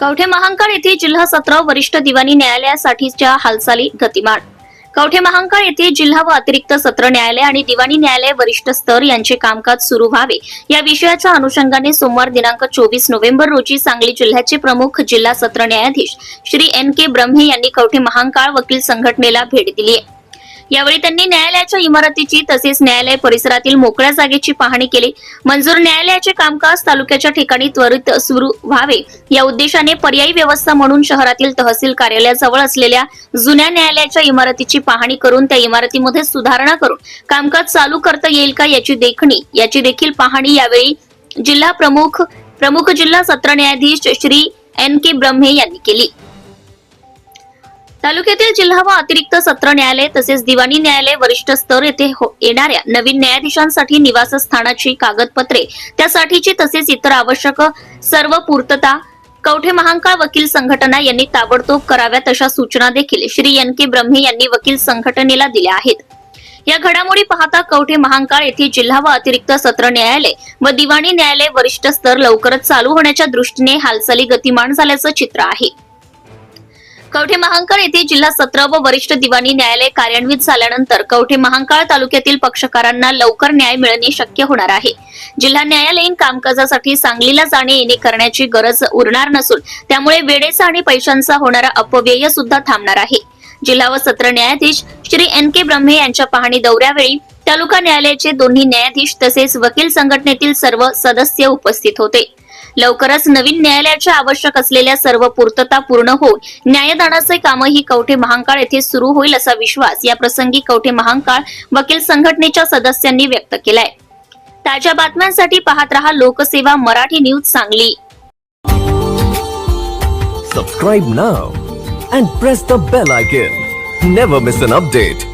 कवठे महांकाळ येथे जिल्हा सत्र वरिष्ठ दिवाणी न्यायालयासाठीच्या हालचाली गतिमान. कवठे महांकाळ येथे जिल्हा व अतिरिक्त सत्र न्यायालय आणि दिवाणी न्यायालय वरिष्ठ स्तर यांचे कामकाज सुरू व्हावे. या विषयाच्या अनुषंगाने सोमवार दिनांक चोवीस नोव्हेंबर रोजी सांगली जिल्ह्याचे प्रमुख जिल्हा सत्र न्यायाधीश श्री एन के ब्रह्मे यांनी कवठे महांकाळ वकील संघटनेला भेट दिली आहे यावेळी त्यांनी न्यायालयाच्या इमारतीची तसेच न्यायालय परिसरातील मोकळ्या जागेची पाहणी केली. मंजूर न्यायालयाचे कामकाज तालुक्याच्या ठिकाणी त्वरित सुरू व्हावे. या उद्देशाने पर्यायी व्यवस्था म्हणून शहरातील तहसील कार्यालयाजवळ असलेल्या जुन्या न्यायालयाच्या इमारतीची पाहणी करून त्या इमारतीमध्ये सुधारणा करून कामकाज चालू करता येईल का याची देखणी याची देखील पाहणी यावेळी जिल्हा प्रमुख प्रमुख जिल्हा सत्र न्यायाधीश श्री एन के ब्रह्मे यांनी केली. तालुक्यातील जिल्हा व अतिरिक्त सत्र न्यायालय तसेच दिवाणी न्यायालय वरिष्ठ स्तर येथे हो- येणाऱ्या नवीन न्यायाधीशांसाठी निवासस्थानाची कागदपत्रे त्यासाठीची तसेच इतर आवश्यक सर्व पूर्तता कवठे महांकाळ वकील संघटना यांनी ताबडतोब कराव्यात अशा सूचना देखील श्री एन के ब्रह्मे यांनी वकील संघटनेला दिल्या आहेत. या घडामोडी पाहता कवठे महांकाळ येथे जिल्हा व अतिरिक्त सत्र न्यायालय व दिवाणी न्यायालय वरिष्ठ स्तर लवकरच चालू होण्याच्या दृष्टीने हालचाली गतिमान झाल्याचं चित्र आहे. कवठे महांकाळ येथे जिल्हा सत्र व वरिष्ठ दिवाणी न्यायालय कार्यान्वित झाल्यानंतर कवठे महांकाळ तालुक्यातील पक्षकारांना लवकर न्याय मिळणे शक्य होणार आहे. जिल्हा न्यायालयीन कामकाजासाठी सांगलीला जाणे येणे करण्याची गरज उरणार नसून त्यामुळे वेळेचा आणि पैशांचा होणारा अपव्यय सुद्धा थांबणार आहे. जिल्हा व सत्र न्यायाधीश श्री एन के ब्रह्मे यांच्या पाहणी दौऱ्यावेळी तालुका न्यायालयाचे दोन्ही न्यायाधीश तसेच वकील संघटनेतील सर्व सदस्य उपस्थित होते. लवकरच नवीन न्यायालयाच्या आवश्यक असलेल्या सर्व पूर्तता पूर्ण होऊन न्यायदानाचे कामही कवठे महांकाळ येथे सुरू होईल असा विश्वास या प्रसंगी कवठे महांकाळ वकील संघटनेच्या सदस्यांनी व्यक्त केलाय. ताज्या बातम्यांसाठी पाहत रहा Lokseva Marathi news Sangli. Subscribe now and press the bell icon never miss an update